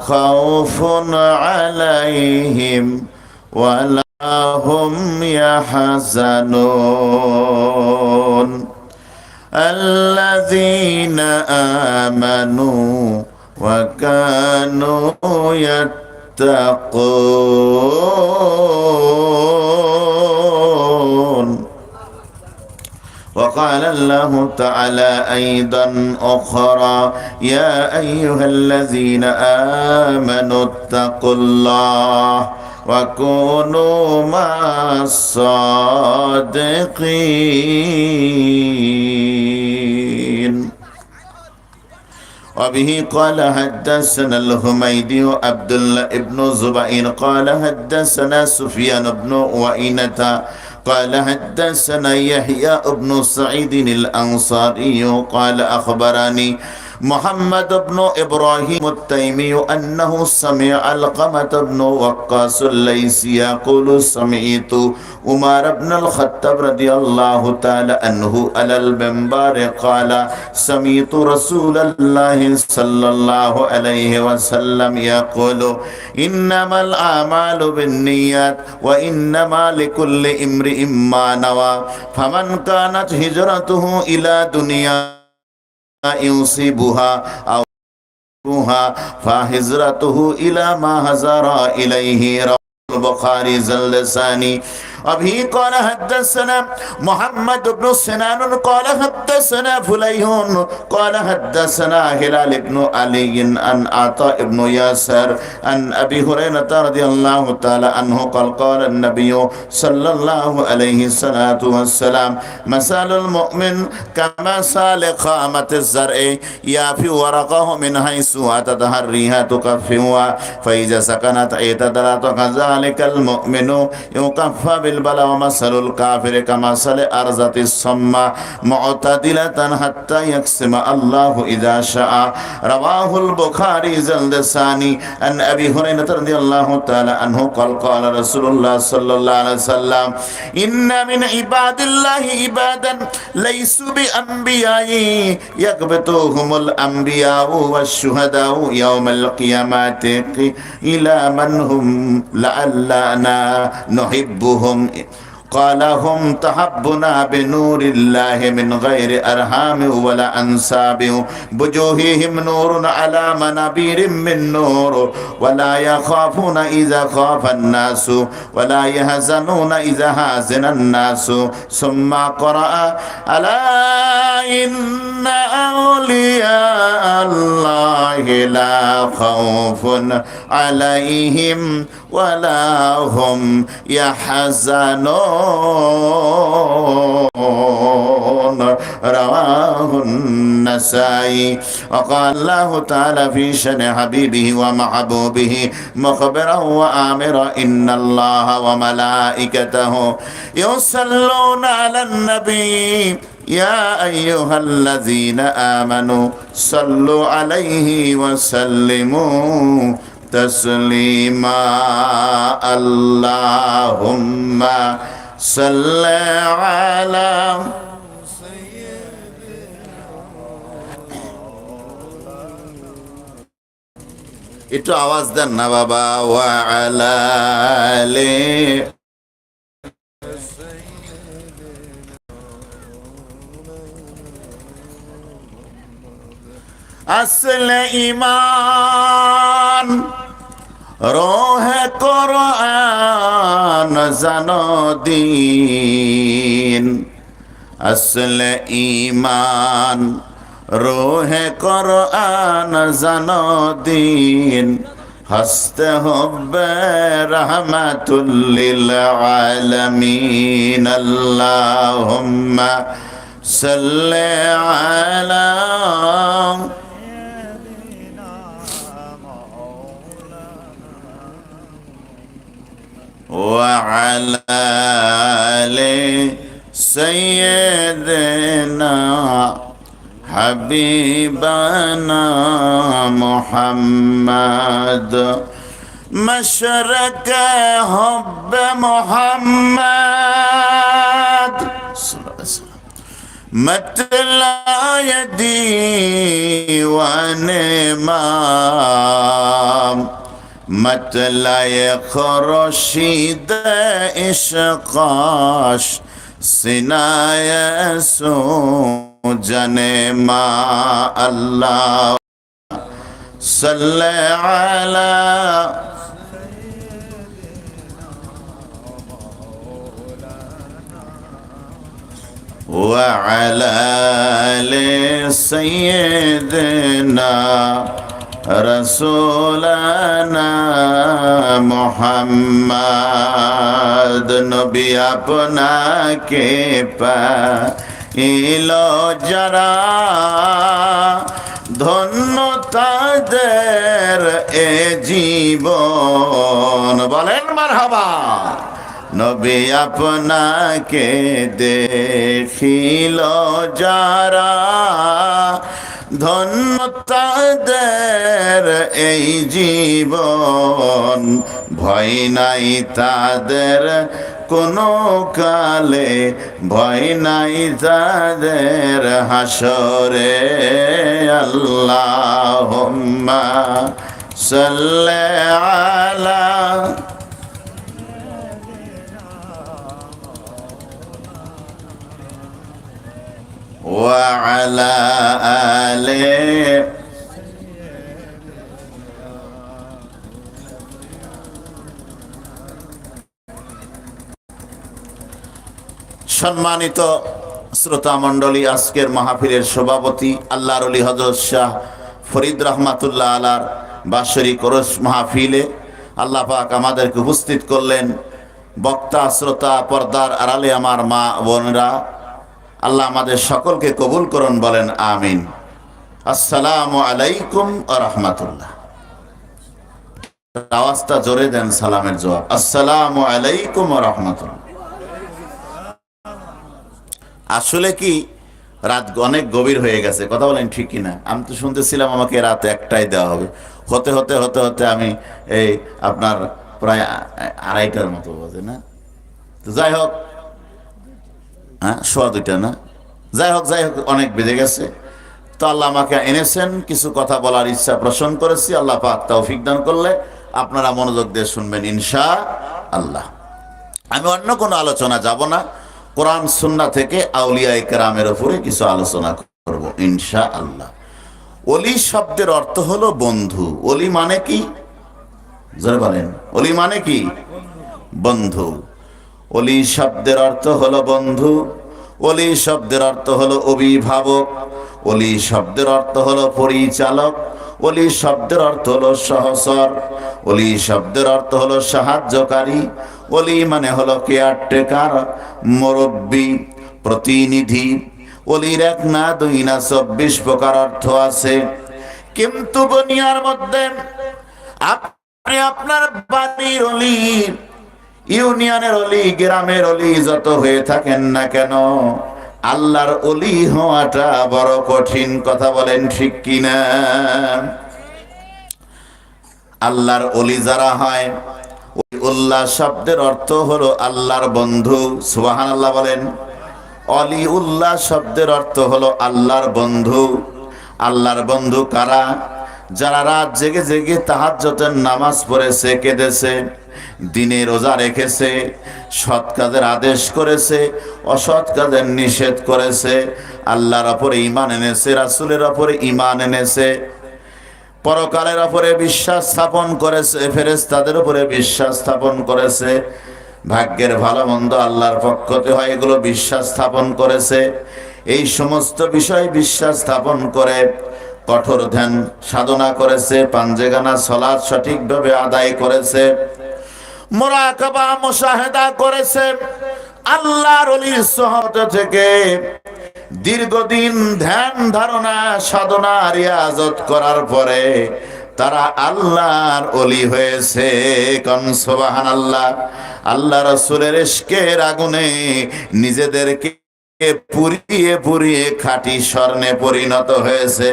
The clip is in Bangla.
خوف عليهم ولا هم يحزنون. الذين آمنوا وكانوا يتقون. وقال الله تعالى أيضا أخرى يا أيها الذين آمنوا اتقوا الله وكونوا مع الصادقين. وبه قال حدثنا الهميدي عبد الله بن زبير قال حدثنا سفيان بن وإنة قال حدثنا يحيى بن سعيد الأنصاري قال أخبرني محمد بن إبراهيم التيمي أنه سمع القمة بن وقاص الليثي يقول سمعت عمر بن الخطاب رضي الله تعالى عنه على المنبر قال سمعت رسول الله صلى الله عليه وسلم يقول إنما الأعمال بالنيات وإنما لكل امرئ ما نوى فمن كانت هجرته إلى دنيا يصيبها أو فهجرته إلى ما هزر إليه رواه البخاري زلساني أبي قال حدثنا محمد بن سنان قال حدثنا فليح قال حدثنا هلال بن علي عن عطاء بن ياسر عن أبي هريرة رضي الله تعالى عنه قال قال النبي صلى الله عليه الصلاة والسلام مثال المؤمن كمثال قامة الزرع يافي ورقه من حيث أتتها الريح تكفي فإذا سكنت اعتدلت كذلك المؤمن يكفى بالبلاء ومثل الكافر كمثل أرزة الصمة معتدلة حتى يقسم الله إذا شاء رواه البخاري زلدساني عن أبي هريرة رضي الله تعالى عنه قال قال رسول الله صلى الله عليه وسلم إن من عباد الله عبادا ليسوا بأنبياء يقبطوهم الأنبياء والشهداء يوم القيامة إلى من هم لعلنا نحبهم um, قال هم تحبنا بنور الله من غير أرحام ولا أنساب. بجوههم نور على منابير من نور. ولا يخافون إذا خاف الناس. ولا يهزنون إذا هازن الناس. ثم قرأ ألا إن أولياء الله لا خوف عليهم ولا هم يحزنون. رواه النسائي. وقال الله تعالى في شن حبيبه ومحبوبه مخبرا وآمرا إن الله وملائكته يصلون على النبي. يا أيها الذين آمنوا صلوا عليه وسلموا تسليما. اللهم صل على একটু আওয়াজ দেন না বাবা ওয়ালালে আসলে ইমান রোহে কোরআন জানো দিন। আসলে ইমান রোহে কোরআন জানো দিন। হস্তে হবে রহমাতুল্লিল আলামিন। আল্লাহুম্মা সাল্লি আলা وعلى آل سيدنا حبيبنا محمد. مشرك حب محمد. متلا يدي ونمام. مطلع خورشید اشقاش سنای سو جن ما اللہ صلی علی وعلى آل سيدنا রসোলনা মোহাম্মদ, নবী আপনাকে পাইল যারা ধন্য তাদের এ জীবন। বলেন মার হবা নবী আপনাকে দেখিল যারা ধন্য তাদের এই জীবন, ভয় নাই তাদের। কোনো কালে ভয় নাই তাদের হাসরে। আল্লাহ সাল্লে وعلى آله সম্মানিত শ্রোতা মণ্ডলী আজকের মাহফিলের সভাপতি আল্লাহর আলী হজরত শাহ ফরিদ রহমাতুল্লাহ আলার বাৎসরিক ওরস মাহফিলে আল্লাহ পাক আমাদেরকে উপস্থিত করলেন বক্তা শ্রোতা পর্দার আড়ালে আমার মা বোনরা আল্লাহ আমাদের সকলকে কবুল করুন, বলেন আমিন। আসসালামু আলাইকুম রহমাতুল্লাহ। আওয়াজটা জোরে দেন সালামের জবাব। আসসালামু আলাইকুম রহমাতুল্লাহ। আসলে কি, রাত অনেক গভীর হয়ে গেছে, কথা বলেন ঠিক কিনা? আমি তো শুনতেছিলাম আমাকে রাত একটাই দেওয়া হবে। হতে হতে হতে হতে আমি এই আপনার প্রায় আড়াইটার মতো বাজে, না? তো যাই হোক হ্যাঁ সোয়া দুইটা না? যাই হোক যাই হোক, অনেক বেজে গেছে। তো আল্লাহ আমাকে এনেছেন, কিছু কথা বলার ইচ্ছা পোষণ করেছি। আল্লাহ পাক তৌফিক দান করলে আপনারা মনোযোগ দিয়ে শুনবেন, ইনশা আল্লাহ। আমি অন্য কোনো আলোচনা যাব না। কোরআন, সুন্না থেকে আউলিয়া একরামের ওপরে কিছু আলোচনা করব, ইনশা আল্লাহ। অলি শব্দের অর্থ হলো বন্ধু। অলি মানে কি? বলেন। অলি মানে কি? বন্ধু। অলি শব্দের অর্থ হলো বন্ধু, অলি শব্দের অর্থ হলো অভিভাবক, অলি শব্দের অর্থ হলো পরিচালক, অলি শব্দের অর্থ হলো সহসর অলি শব্দের অর্থ হলো সাহায্যকারী, অলি মানে হলো কেয়ারটেকার, মুরব্বী, প্রতিনিধি। অলির এক না দুই না চব্বিশ প্রকার অর্থ আছে। কিন্তু বনিয়ার মধ্যে আপনি আপনার বাড়ির অলি ইউনিয়নের অলি, গ্রামের অলি যত হয়ে থাকেন না কেন, আল্লাহর অলি হওয়াটা বড় কঠিন কথা বলেন ঠিক কিনা? আল্লাহর অলি যারা হয়, ওই উল্লাহ শব্দের অর্থ হলো আল্লাহর বন্ধু সুবাহান আল্লাহ বলেন। অলি উল্লাহ শব্দের অর্থ হলো আল্লাহর বন্ধু। আল্লাহর বন্ধু কারা? যারা রাত জেগে জেগে তাহাজ্জতের নামাজ পড়েছে, কেঁদেছে। দিনে রোজা রেখেছে, সৎ কাজের আদেশ করেছে, অসৎ কাজের নিষেধ করেছে, আল্লাহর ওপরে ইমান এনেছে, রাসুলের ওপরে ইমান এনেছে, পরকালের ওপরে বিশ্বাস স্থাপন করেছে ফেরেস তাদের উপরে বিশ্বাস স্থাপন করেছে, ভাগ্যের ভালো মন্দ আল্লাহর পক্ষতে হয় এগুলো বিশ্বাস স্থাপন করেছে, এই সমস্ত বিষয় বিশ্বাস স্থাপন করে কঠোর ধ্যান সাধনা করেছে, পাঞ্জেগানা সলাদ সঠিকভাবে আদায় করেছে মোরাকাবা মোশাহেদা করেছে। আল্লাহর অলির সহত থেকে দীর্ঘদিন ধ্যান, ধারণা, সাধনা, রিয়াজত করার পরে তারা আল্লাহর অলি হয়েছে। কনসবাহান আল্লাহ আল্লাহ রসুলের এসকের আগুনে নিজেদেরকে পুড়িয়ে পুড়িয়ে খাঁটি স্বর্ণে পরিণত হয়েছে।